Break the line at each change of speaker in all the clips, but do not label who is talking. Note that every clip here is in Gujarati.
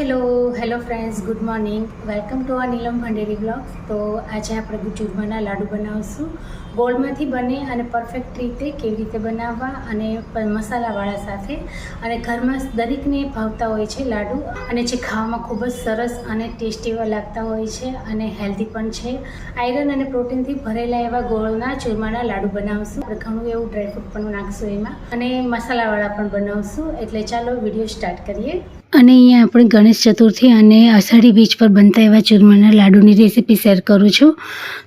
Hello hello friends good morning welcome to આ નીલમ ભંડેરી બ્લોગ્સ તો આજે આપણે ચૂરમાના લાડુ બનાવશું. ગોળમાંથી બને અને પરફેક્ટ રીતે કેવી રીતે બનાવવા અને મસાલાવાળા સાથે. અને ઘરમાં દરેકને ભાવતા હોય છે લાડુ. અને જે ખાવામાં ખૂબ જ સરસ અને ટેસ્ટી લાગતા હોય છે અને હેલ્ધી પણ છે. આયરન અને પ્રોટીનથી ભરેલા એવા ગોળના ચૂરમાના લાડુ બનાવશું. આપણે ઘણું એવું ડ્રાયફ્રૂટ પણ નાખશું એમાં. અને મસાલાવાળા પણ બનાવશું. એટલે ચાલો વીડિયો સ્ટાર્ટ કરીએ. અને અહીંયા આપણે ગણેશ ચતુર્થી અને અષાઢી બીજ પર બનતા એવા ચૂરમાના લાડુની રેસીપી શેર કરું છું.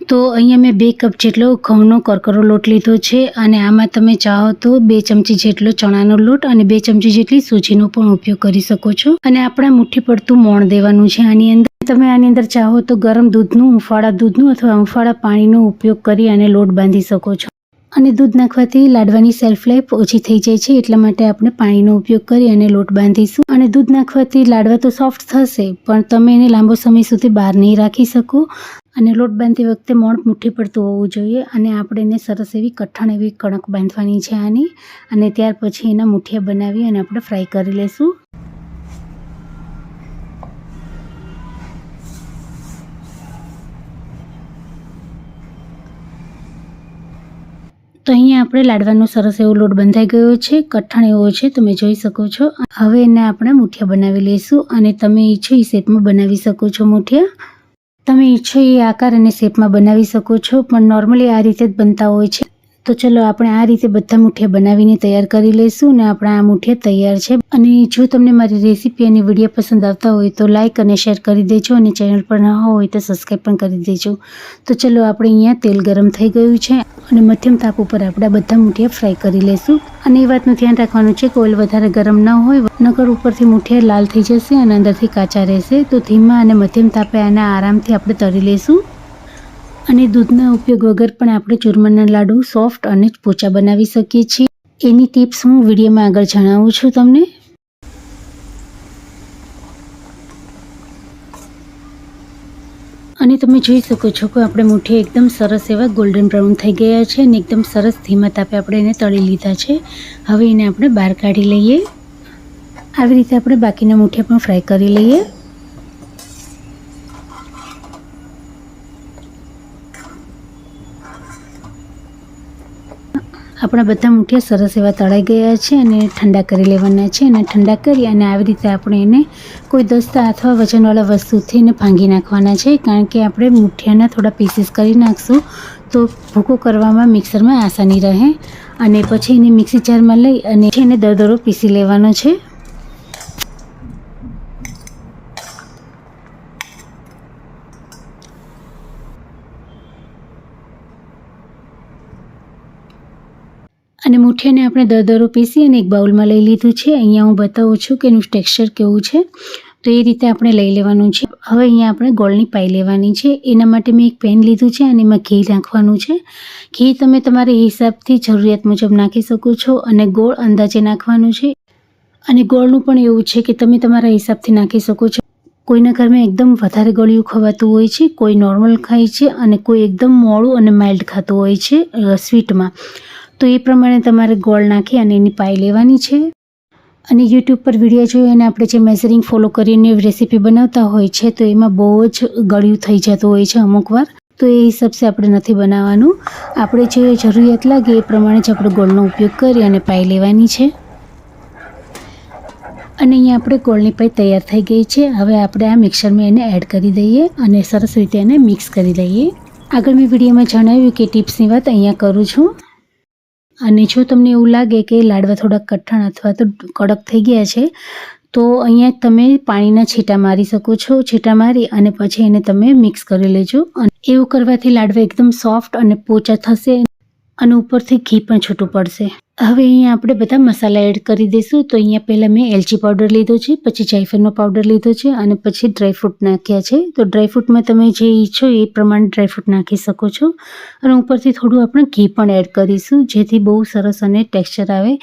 તો અહીંયા મેં બે કપ જેટલો ઘઉંનો કરકરો લોટ લીધો છે અને આમાં તમે ચાહો તો બે ચમચી જેટલો ચણાનો લોટ અને બે ચમચી જેટલી સૂજીનો પણ ઉપયોગ કરી શકો છો. અને આપણા મુઠ્ઠી પડતું મોણ દેવાનું છે આની અંદર. તમે આની અંદર ચાહો તો ગરમ દૂધનું હુંફાળા દૂધનું અથવા હુંફાળા પાણીનો ઉપયોગ કરી અને લોટ બાંધી શકો છો. અને દૂધ નાખવાથી લાડવાની સેલ્ફ લાઈફ ઓછી થઈ જાય છે, એટલા માટે આપણે પાણીનો ઉપયોગ કરી અને લોટ બાંધીશું. અને દૂધ નાખવાથી લાડવા તો સોફ્ટ થશે, પણ તમે એને લાંબો સમય સુધી બહાર નહીં રાખી શકો. અને લોટ બાંધતી વખતે મોણ મુઠ્ઠી પડતું હોવું જોઈએ અને આપણે એને સરસ એવી કઠણ એવી કણક બાંધવાની છે આની. અને ત્યાર પછી એના મુઠિયા બનાવી અને આપણે ફ્રાય કરી લઈશું તો અહીંયા આપણે લાડવાનો સરસ એવો લોટ બંધાઈ ગયો છે, કઠણ એવો છે, તમે જોઈ શકો છો. હવે એને આપણે મુઠિયા બનાવી લઈશું અને તમે ઈચ્છો એ શેપમાં બનાવી શકો છો મુઠિયા. તમે ઈચ્છો એ આકાર અને શેપમાં બનાવી શકો છો, પણ નોર્મલી આ રીતે જ બનતા હોય છે. તો ચલો આપણે આ રીતે બધા મુઠિયા બનાવીને તૈયાર કરી લઈશું અને આપણા આ મુઠિયા તૈયાર છે. અને જો તમને મારી રેસીપી અને વીડિયો પસંદ આવતા હોય તો લાઇક અને શેર કરી દેજો અને ચેનલ પર ન હોય તો સબસ્ક્રાઈબ પણ કરી દેજો. તો ચલો આપણે અહીંયા તેલ ગરમ થઈ ગયું છે અને મધ્યમ તાપ ઉપર આપણા બધા મુઠિયા ફ્રાય કરી લઈશું. અને એ વાતનું ધ્યાન રાખવાનું છે કે ઓઇલ વધારે ગરમ ન હોય, નકર ઉપરથી મુઠિયા લાલ થઈ જશે અને અંદરથી કાચા રહેશે. તો ધીમા અને મધ્યમ તાપે આને આરામથી આપણે તળી લઈશું. અને દૂધના ઉપયોગ વગર પણ આપણે ચૂરમાના લાડુ સોફ્ટ અને પોચા બનાવી શકીએ છીએ. એની ટિપ્સ હું વિડીયોમાં આગળ જણાવું છું તમને. અને તમે જોઈ શકો છો કે આપણે મુઠ્ઠી એકદમ સરસ એવા ગોલ્ડન બ્રાઉન થઈ ગયા છે અને એકદમ સરસ ધીમા તાપે આપણે એને તળી લીધા છે. હવે એને આપણે બહાર કાઢી લઈએ. આવી રીતે આપણે બાકીના મુઠિયા પણ ફ્રાય કરી લઈએ. આપણા બધા મૂઠિયા સરસ એવા તળાઈ ગયા છે અને ઠંડા કરી લેવાના છે અને ઠંડા કરી અને આવી રીતે આપણે એને કોઈ દસ્તા અથવા વજનવાળા વસ્તુથી એને ભાંગી નાખવાના છે. કારણ કે આપણે મૂઠિયાના થોડા પીસીસ કરી નાખશું તો ભૂકો કરવામાં મિક્સરમાં આસાની રહે અને પછી એને મિક્સી જારમાં લઈ અને એને દરદરો પીસી લેવાનો છે. અને મુઠિયાને આપણે દરદરો પીસી અને એક બાઉલમાં લઈ લીધું છે. અહીંયા હું બતાવું છું કે એનું ટેક્સચર કેવું છે. તો એ રીતે આપણે લઈ લેવાનું છે. હવે અહીંયા આપણે ગોળની પાઈ લેવાની છે. એના માટે મેં એક પેન લીધું છે અને એમાં ઘી નાખવાનું છે. ઘી તમે તમારા હિસાબથી જરૂરિયાત મુજબ નાખી શકો છો અને ગોળ અંદાજે નાખવાનું છે. અને ગોળનું પણ એવું છે કે તમે તમારા હિસાબથી નાખી શકો છો. કોઈના ઘરમાં એકદમ વધારે ગળ્યું ખવાતું હોય છે, કોઈ નોર્મલ ખાય છે અને કોઈ એકદમ મોડું અને માઇલ્ડ ખાતું હોય છે સ્વીટમાં. તો એ પ્રમાણે તમારે ગોળ નાખી અને એની પાઈ લેવાની છે. અને યુટ્યુબ પર વીડિયો જોઈ અને આપણે જે મેઝરિંગ ફોલો કરીને રેસીપી બનાવતા હોય છે, તો એમાં બહુ જ ગળ્યું થઈ જતું હોય છે અમુક વાર. તો એ હિસાબથી આપણે નથી બનાવવાનું. આપણે જે જરૂરિયાત લાગે એ પ્રમાણે જ આપણે ગોળનો ઉપયોગ કરી અને પાઈ લેવાની છે. અને અહીંયા આપણે ગોળની પાઈ તૈયાર થઈ ગઈ છે. હવે આપણે આ મિક્સરમાં એને એડ કરી દઈએ અને સરસ રીતે એને મિક્સ કરી દઈએ આગળ મેં વિડીયોમાં જણાવ્યું કે ટિપ્સની વાત અહીંયા કરું છું. અને જો તમને એવું લાગે કે લાડવા થોડા કઠણ અથવા તો કડક થઈ ગયા છે, તો અહીંયા તમે પાણીના છીટા મારી શકો છો, છીટા મારી અને પછી એને તમે મિક્સ કરી લેજો. અને એવું કરવાથી લાડવા એકદમ સોફ્ટ અને પોચા થશે અને ઉપરથી ઘી પણ છૂટું પડશે. હવે અહીંયા આપણે બધા મસાલા એડ કરી દઈશું. તો અહીંયા પહેલાં મેં એલચી પાવડર લીધો છે, પછી જાયફળનો પાવડર લીધો છે અને પછી ડ્રાયફ્રૂટ નાખ્યા છે. તો ડ્રાયફ્રૂટમાં તમે જે ઈચ્છો એ પ્રમાણે ડ્રાયફ્રૂટ નાખી શકો છો. અને ઉપરથી થોડું આપણે ઘી પણ એડ કરીશું, જેથી બહુ સરસ અને ટેક્સચર આવે.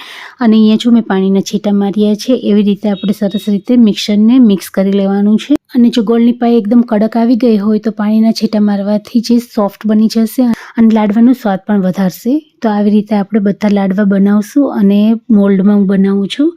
અને અહીંયા જો મેં પાણીના છીટા માર્યા છે, એવી રીતે આપણે સરસ રીતે મિક્સરને મિક્સ કરી લેવાનું છે. અને જો ગોળની પાઈ એકદમ કડક આવી ગઈ હોય તો પાણીના છીટા મારવાથી જે સોફ્ટ બની જશે અને લાડવાનો સ્વાદ પણ વધારશે. તો આવી રીતે આપણે બધા લાડવા બનાવશું અને મોલ્ડમાં બનાવું છું.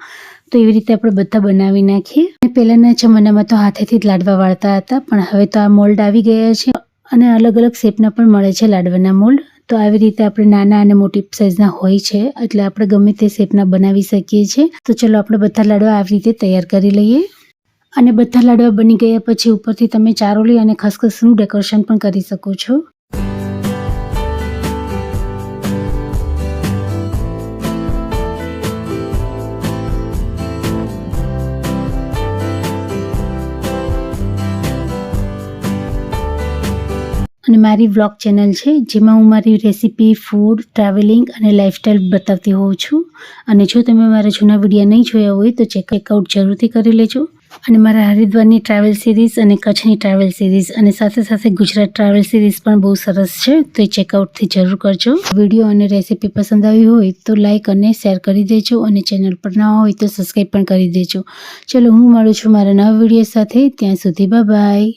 તો એવી રીતે આપણે બધા બનાવી નાખીએ. અને પહેલાંના જમાનામાં તો હાથેથી જ લાડવા વાળતા હતા, પણ હવે તો આ મોલ્ડ આવી ગયા છે અને અલગ અલગ શેપના પણ મળે છે લાડવાના મોલ્ડ તો આવી રીતે આપણે નાના અને મોટી સાઇઝના હોય છે, એટલે આપણે ગમે તે શેપના બનાવી શકીએ છીએ. તો ચલો આપણે બધા લાડવા આવી રીતે તૈયાર કરી લઈએ. અને બધા લાડવા બની ગયા પછી ઉપરથી તમે ચારોલી અને ખસખસનું ડેકોરેશન પણ કરી શકો છો. મારી વ્લોગ ચેનલ છે, જેમાં હું મારી રેસિપી ફૂડ ટ્રાવેલિંગ અને લાઇફસ્ટાઈલ બતાવતી હોઉં છું. અને જો તમે મારા જૂના વીડિયો નહીં જોયા હોય, તો ચેકઆઉટ જરૂરથી કરી લેજો. અને મારા હરિદ્વારની ટ્રાવેલ સિરીઝ અને કચ્છની ટ્રાવેલ સિરીઝ અને સાથે સાથે ગુજરાત ટ્રાવેલ સિરીઝ પણ બહુ સરસ છે, તો એ ચેકઆઉટથી જરૂર કરજો. વીડિયો અને રેસીપી પસંદ આવી હોય, તો લાઇક અને શેર કરી દેજો અને ચેનલ પર ના હોય, તો સબસ્ક્રાઈબ પણ કરી દેજો. ચલો, હું મળું છું મારા નવા વીડિયો સાથે. ત્યાં સુધી બાય